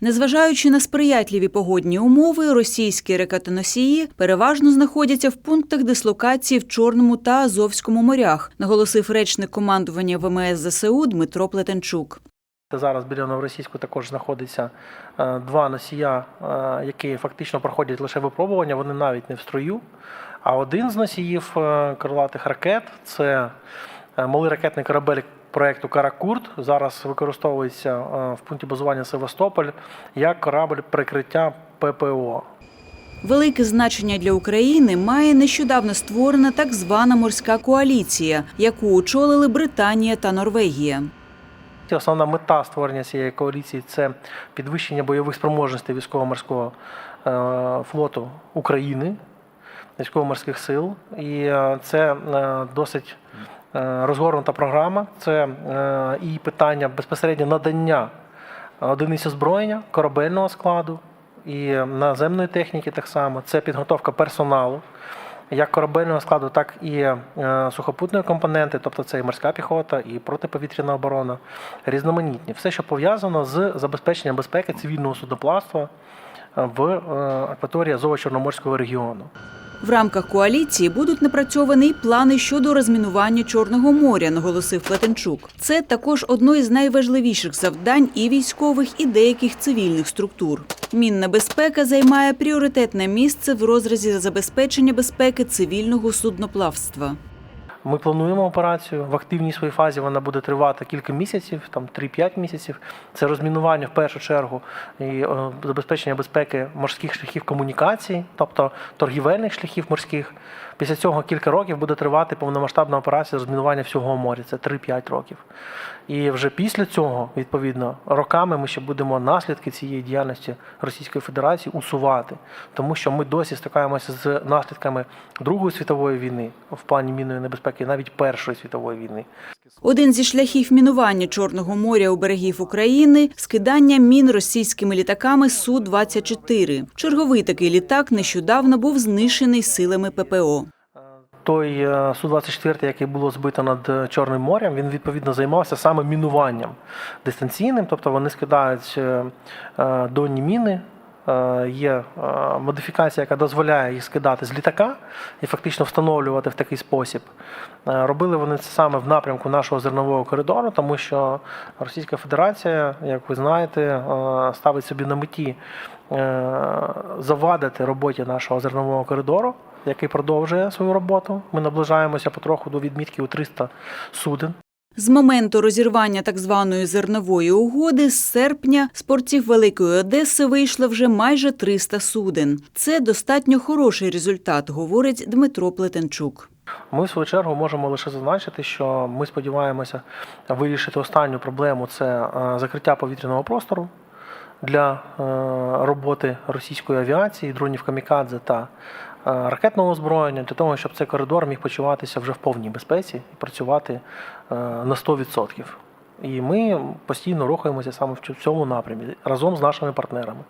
Незважаючи на сприятливі погодні умови, російські ракетоносії переважно знаходяться в пунктах дислокації в Чорному та Азовському морях, наголосив речник командування ВМС ЗСУ Дмитро Плетенчук. Зараз біля Новоросійську також знаходиться е, два носія, е, які фактично проходять лише випробування, вони навіть не в строю. А один з носіїв е, крилатих ракет це малий ракетний корабель проєкту Каракурт. Зараз використовується е, в пункті базування Севастополь як корабль прикриття ППО. Велике значення для України має нещодавно створена так звана морська коаліція, яку очолили Британія та Норвегія. Основна мета створення цієї коаліції це підвищення бойових спроможностей військово-морського е, флоту України, військово-морських сил. І е, це досить розгорнута програма. Це е, і питання безпосередньо надання одиниць озброєння, корабельного складу і наземної техніки так само. Це підготовка персоналу. Як корабельного складу, так і е, сухопутної компоненти, тобто це і морська піхота, і протиповітряна оборона, різноманітні. Все, що пов'язано з забезпеченням безпеки цивільного судоплавства е, в е, акваторії Азово-Чорноморського регіону. В рамках коаліції будуть напрацьовані й плани щодо розмінування Чорного моря, наголосив Плетенчук. Це також одно із найважливіших завдань і військових, і деяких цивільних структур. Мінна безпека займає пріоритетне місце в розрізі забезпечення безпеки цивільного судноплавства. Ми плануємо операцію в активній своїй фазі. Вона буде тривати кілька місяців, там 3-5 місяців. Це розмінування в першу чергу і е, забезпечення безпеки морських шляхів комунікації, тобто торгівельних шляхів морських. Після цього кілька років буде тривати повномасштабна операція розмінування всього моря. Це 3-5 років. І вже після цього, відповідно, роками ми ще будемо наслідки цієї діяльності Російської Федерації усувати, тому що ми досі стикаємося з наслідками Другої світової війни в плані мінної небезпеки, навіть Першої світової війни. Один зі шляхів мінування Чорного моря у берегів України скидання мін російськими літаками Су-24. Черговий такий літак нещодавно був знищений силами ППО. Той е, Су-24, який було збито над е, Чорним морем, він відповідно займався саме мінуванням дистанційним, тобто вони скидають е, донні міни. Е, Є е, модифікація, яка дозволяє їх скидати з літака і фактично встановлювати в такий спосіб. Е, Робили вони це саме в напрямку нашого зернового коридору, тому що Російська Федерація, як ви знаєте, ставить собі на меті завадити роботі нашого зернового коридору, який продовжує свою роботу. Ми наближаємося потроху до відмітки у 300 суден. З моменту розірвання так званої зернової угоди з серпня з портів Великої Одеси вийшло вже майже 300 суден. Це достатньо хороший результат, говорить Дмитро Плетенчук. Ми, в свою чергу, можемо лише зазначити, що ми сподіваємося вирішити останню проблему це е, закриття повітряного простору для е, роботи російської авіації, дронів камікадзе та ракетного озброєння, для того, щоб цей коридор міг почуватися вже в повній безпеці і працювати е, на 100%. І ми постійно рухаємося саме в цьому напрямі разом з нашими партнерами.